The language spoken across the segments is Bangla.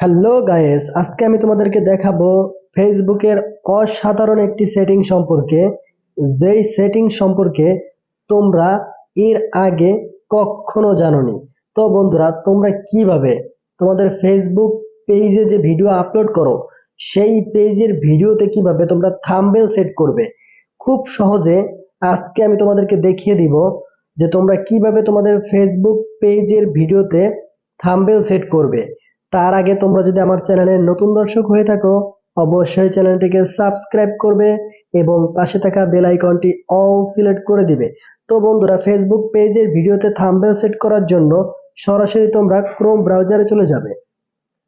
হ্যালো গায়েস, আজকে আমি তোমাদেরকে দেখাবো ফেসবুকের অসাধারণ একটি সেটিং সম্পর্কে। যেই সেটিং সম্পর্কে তোমরা এর আগে কখনো জানোনি। তো বন্ধুরা, তোমরা কীভাবে তোমাদের ফেসবুক পেজে যে ভিডিও আপলোড করো, সেই পেজের ভিডিওতে কীভাবে তোমরা থাম্বেল সেট করবে, খুব সহজে আজকে আমি তোমাদেরকে দেখিয়ে দিব যে তোমরা কীভাবে তোমাদের ফেসবুক পেজের ভিডিওতে থাম্বেল সেট করবে। তার আগে তোমরা যদি আমার চ্যানেলের নতুন দর্শক হয়ে থাকো, অবশ্যই চ্যানেলটিকে সাবস্ক্রাইব করবে এবং পাশে থাকা বেল আইকনটি অল সিলেক্ট করে দিবে। তো বন্ধুরা ফেসবুক পেজের ভিডিওতে থাম্বেল সেট করার জন্য সরাসরি তোমরা ক্রোম ব্রাউজারে চলে যাবে।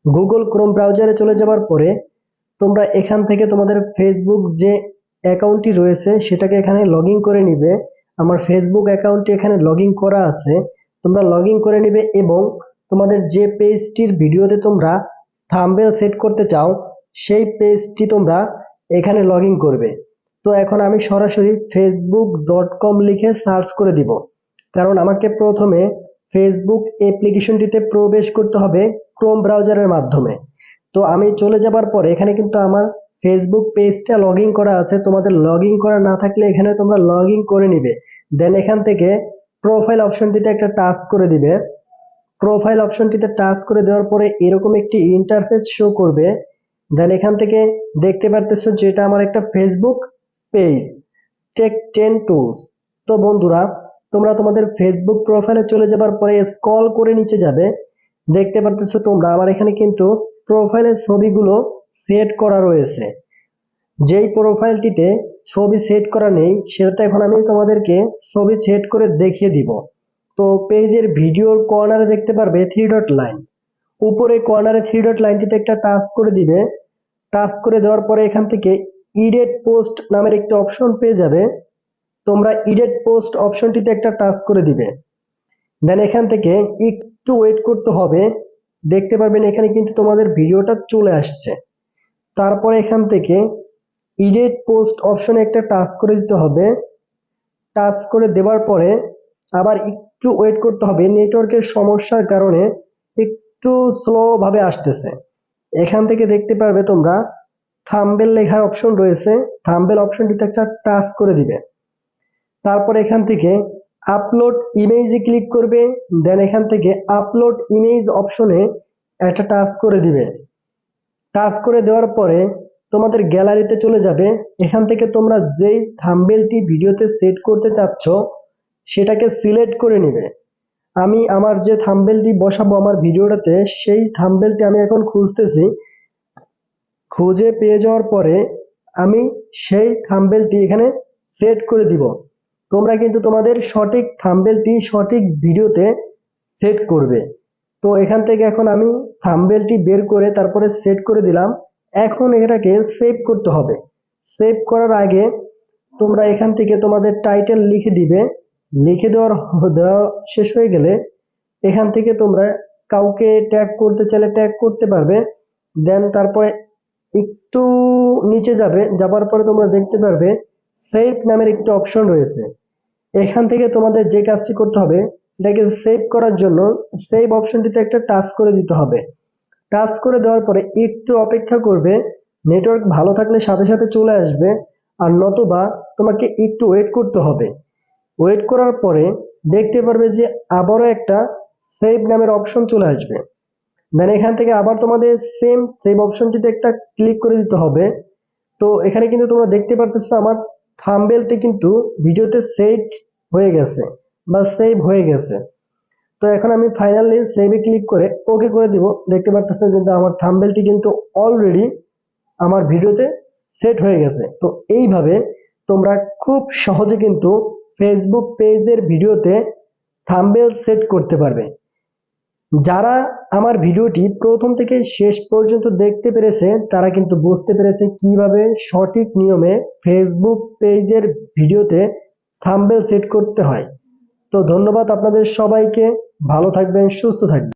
গুগল ক্রোম ব্রাউজারে চলে যাওয়ার পরে তোমরা এখান থেকে তোমাদের ফেসবুক যে অ্যাকাউন্টটি রয়েছে, সেটাকে এখানে লগ করে নিবে। আমার ফেসবুক অ্যাকাউন্টটি এখানে লগ করা আছে। তোমরা লগ করে নিবে এবং তোমাদের যে পেজটির ভিডিওতে তোমরা থাম্বেল সেট করতে চাও, সেই পেজটি তোমরা এখানে লগ করবে। তো এখন আমি সরাসরি ফেসবুক ডট কম লিখে সার্চ করে দিব। কারণ আমাকে প্রথমে ফেসবুক অ্যাপ্লিকেশনটিতে প্রবেশ করতে হবে ক্রোম ব্রাউজারের মাধ্যমে। তো আমি চলে যাবার পরে এখানে কিন্তু আমার ফেসবুক পেজটা লগ করা আছে। তোমাদের লগ করা না থাকলে এখানে তোমরা লগ করে নিবে। দেন এখান থেকে প্রোফাইল অপশনটিতে একটা টাচ করে দিবে। প্রোফাইল অপশনটিতে টাচ করে দেওয়ার পরে এরকম একটি ইন্টারফেস শো করবে। দেন এখান থেকে দেখতে পারতেছো যেটা আমার একটা Facebook page Tech Ten Tools তো বন্ধুরা, তোমরা তোমাদের ফেসবুক প্রোফাইলে চলে যাবার পরে স্ক্রল করে নিচে যাবে। দেখতে পারতেছো তোমরা, আমার এখানে কিন্তু প্রোফাইলের ছবিগুলো সেট করা রয়েছে। যেই প্রোফাইলটিতে ছবি সেট করা নেই সেটা এখন আমি তোমাদেরকে ছবি সেট করে দেখিয়ে দিব। তো পেজের ভিডিওর কর্নারে দেখতে পারবে থ্রি ডট লাইন উপরে কর্নারে থ্রি ডট লাইনটিতে একটা টাচ করে দিবে। টাচ করে দেওয়ার পরে এখান থেকে ইডেট পোস্ট নামের একটা অপশন পেয়ে যাবে। তোমরা ইডেট পোস্ট অপশনটিতে একটা টাচ করে দিবে। দেন এখান থেকে একটু ওয়েট করতে হবে। দেখতে পারবেন এখানে কিন্তু তোমাদের ভিডিওটা চলে আসছে। তারপরে এখান থেকে ইডেট পোস্ট অপশনে একটা টাচ করে দিতে হবে। টাচ করে দেওয়ার পরে আবার একটু ওয়েট করতে হবে। নেটওয়ার্কের সমস্যার কারণে একটু স্লোভাবে আসতেছে। এখান থেকে দেখতে পারবে তোমরা থাম্বেল লেখার অপশন রয়েছে। থাম্বেল অপশনটিতে একটা টাচ করে দিবে। তারপর এখান থেকে আপলোড ইমেজে ক্লিক করবে। দেন এখান থেকে আপলোড ইমেজ অপশনে একটা টাচ করে দিবে। টাচ করে দেওয়ার পরে তোমাদের গ্যালারিতে চলে যাবে। এখান থেকে তোমরা যেই থাম্বেলটি ভিডিওতে সেট করতে চাচ্ছ সেটাকে সিলেক্ট করে নেবে। আমি আমার যে থাম্বেলটি বসাবো আমার ভিডিওটাতে, সেই থাম্বেলটি আমি এখন খুঁজতেছি। খুঁজে পেয়ে যাওয়ার পরে আমি সেই থাম্বেলটি এখানে সেট করে দিব। তোমরা কিন্তু তোমাদের সঠিক থাম্বেলটি সঠিক ভিডিওতে সেট করবে। তো এখান থেকে এখন আমি থাম্বেলটি বের করে তারপরে সেট করে দিলাম। এখন এটাকে সেভ করতে হবে। সেভ করার আগে তোমরা এখান থেকে তোমাদের টাইটেল লিখে দিবে। লিখে দেওয়ার দেওয়া শেষ হয়ে গেলে এখান থেকে তোমরা কাউকে ট্যাগ করতে চাইলে ট্যাগ করতে পারবে। দেন তারপরে একটু নিচে যাবে, যাবার পরে তোমরা দেখতে পারবে সেভ নামের একটি অপশন রয়েছে। এখান থেকে তোমাদের যে কাজটি করতে হবে, এটাকে সেভ করার জন্য সেভ অপশনটিতে একটা টাচ করে দিতে হবে। টাচ করে দেওয়ার পরে একটু অপেক্ষা করবে নেটওয়ার্ক ভালো থাকলে সাথে সাথে চলে আসবে, আর নতুবা তোমাকে একটু ওয়েট করতে হবে। ওয়েট করার পরে দেখতে পারবে যে আবারও একটা সেভ নামের অপশন চলে আসবে। দেন এখান থেকে আবার তোমাদের সেম সেভ অপশনটিতে একটা ক্লিক করে দিতে হবে। তো এখানে কিন্তু তোমরা দেখতে পারতেছো আমার থাম্বেলটি কিন্তু ভিডিওতে সেট হয়ে গেছে বা সেভ হয়ে গেছে। তো এখন আমি ফাইনালি সেভে ক্লিক করে ওকে করে দিব। দেখতে পারতেছো কিন্তু আমার থাম্বেলটি কিন্তু অলরেডি আমার ভিডিওতে সেট হয়ে গেছে। তো এইভাবে তোমরা খুব সহজে কিন্তু ফেসবুক পেজের ভিডিওতে থাম্বেল সেট করতে পারবে। যারা আমার ভিডিওটি প্রথম থেকে শেষ পর্যন্ত দেখতে পেরেছে, তারা কিন্তু বুঝতে পেরেছে কীভাবে সঠিক নিয়মে ফেসবুক পেজের ভিডিওতে থাম্বেল সেট করতে হয়। তো ধন্যবাদ আপনাদের সবাইকে, ভালো থাকবেন, সুস্থ থাকবেন।